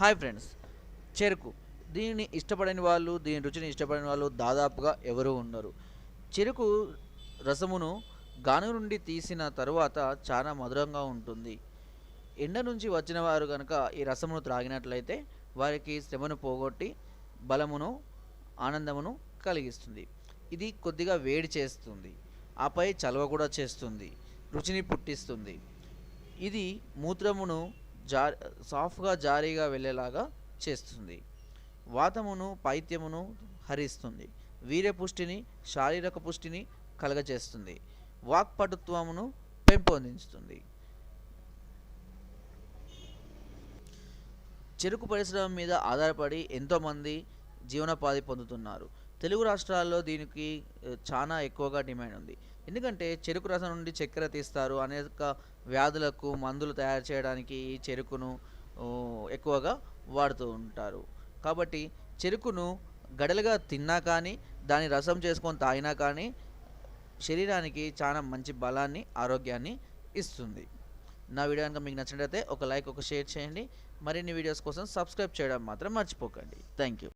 Hi friends చెరుకు. దీనిని ఇష్టపడని వాళ్ళు దీని రుచిని ఇష్టపడని వాళ్ళు దాదాపుగా ఎవరు ఉండరు. చెరుకు రసమును గాను నుండి తీసిన తరువాత చాలా మధురంగా ఉంటుంది. ఎండ నుంచి వచ్చిన వారు కనుక ఈ రసమును త్రాగినట్లయితే వారికి శ్రమను పోగొట్టి బలమును ఆనందమును కలిగిస్తుంది. ఇది కొద్దిగా వేడి చేస్తుంది. ఆపై చలవ కూడా చేస్తుంది. రుచిని పుట్టిస్తుంది. ఇది మూత్రమును జా సాఫ్ట్గా జారీగా వెళ్ళేలాగా చేస్తుంది. వాతమును పైత్యమును హరిస్తుంది. వీర్యపుష్టిని శారీరక పుష్టిని కలగజేస్తుంది. వాక్పటుత్వమును పెంపొందించుతుంది చెరుకు పరిశ్రమ మీద ఆధారపడి ఎంతోమంది జీవనోపాధి పొందుతున్నారు. తెలుగు రాష్ట్రాల్లో దీనికి చాలా ఎక్కువగా డిమాండ్ ఉంది. ఎందుకంటే చెరుకు రసం నుండి చక్కెర తీస్తారు. అనేక వ్యాధులకు మందులు తయారు చేయడానికి ఈ చెరుకును ఎక్కువగా వాడుతూ ఉంటారు. కాబట్టి చెరుకును గడలుగా తిన్నా కానీ దాని రసం చేసుకొని తాగినా కానీ శరీరానికి చాలా మంచి బలాన్ని ఆరోగ్యాన్ని ఇస్తుంది. నా వీడియో కనుక మీకు నచ్చినట్లయితే ఒక లైక్ ఒక షేర్ చేయండి. మరిన్ని వీడియోస్ కోసం సబ్స్క్రైబ్ చేయడం మాత్రం మర్చిపోకండి. Thank you